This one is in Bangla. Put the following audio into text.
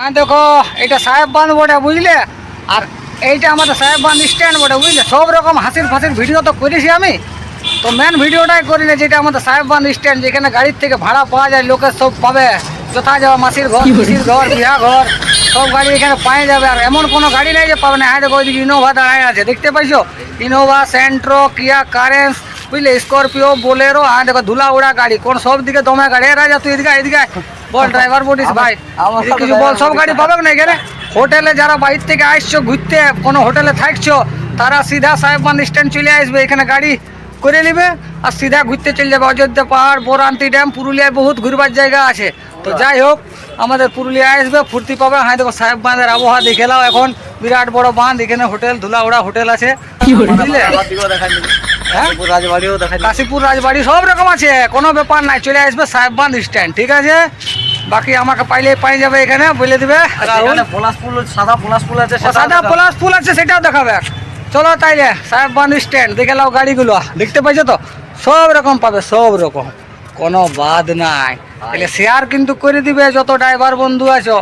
হ্যাঁ দেখো এটা সাহেব বাঁধ বটে বুঝলে? আর এইটা আমাদের সাহেব বাঁধ স্ট্যান্ড বটে বুঝলে? সব রকম হাসির ফাঁসির ভিডিও তো করেছি আমি। তো মেন ভিডিওটাই করি না যেটা আমাদের সাহেব বাঁধ স্ট্যান্ড যেখানে গাড়ির থেকে ভাড়া পাওয়া যায় লোকের সব পাবে। যথা যাওয়া মাসির ঘর পিসির ঘর বিয়া ঘর সব গাড়ি এখানে পাওয়া যাবে। আর এমন কোনো গাড়ি নেই যে পাবে না। হ্যাঁ দেখো ওইদিকে ইনোভা দাঁড়ায় আছে দেখতে পাইছো? ইনোভা সেন্ট্রো কিয়া কারেন্স বুঝলে? স্করপিও বোলেরো হ্যাঁ দেখো ধুলা উড়া গাড়ি। কোন সব দিকে দমে গাড়ি? রাজা তুই এদিকে এদিকে। বল ড্রাইভার বলিস ভাই। কিছু বল সব গাড়ি পাবে না এখানে? হোটেলে যারা বাইর থেকে আসছো ঘুরতে কোনো হোটেলে থাকছো তারা সিধা সাহেববান্ধ স্ট্যান্ড চলে আসবে এখানে গাড়ি করে নেবে আর সিধা ঘুরতে চলে যাবে। অযোধ্যা পাহাড় বোরান্তি ড্যাম পুরুলিয়ায় বহুত ঘুরবার জায়গা আছে। তো যাই হোক আমাদের পুরুলিয়া আসবে ফুর্তি পাবে। হ্যাঁ দেখো সাহেব বাঁধের আবহাওয়া দেখে নাও এখন। বিরাট বড় বাঁধ এখানে হোটেল ধুলাউড়া হোটেল আছে। বুঝলে? হ্যাঁ? রাজবাড়িও দেখা কাশীপুর রাজবাড়ি সব রকম আছে কোনো ব্যাপার নাই। চলে আসবে সাহেববান্ধ স্ট্যান্ড ঠিক আছে? বাকি আমাকে পাইলে পাই যাবে এখানে বলে দিবে পলাশ ফুল সাদা পলাশ ফুল আছে সাদা দেখা- ফুল আছে সেটাও দেখাবে। চলো তাইলে সাহেববান্ধ স্ট্যান্ড দেখে নাও গাড়িগুলো। দেখতে পাইছো তো? সব রকম পাবে সব রকম। কোনো বাদ নাই। তাহলে শেয়ার কিন্তু করে দিবে যত ড্রাইভার বন্ধু আছো।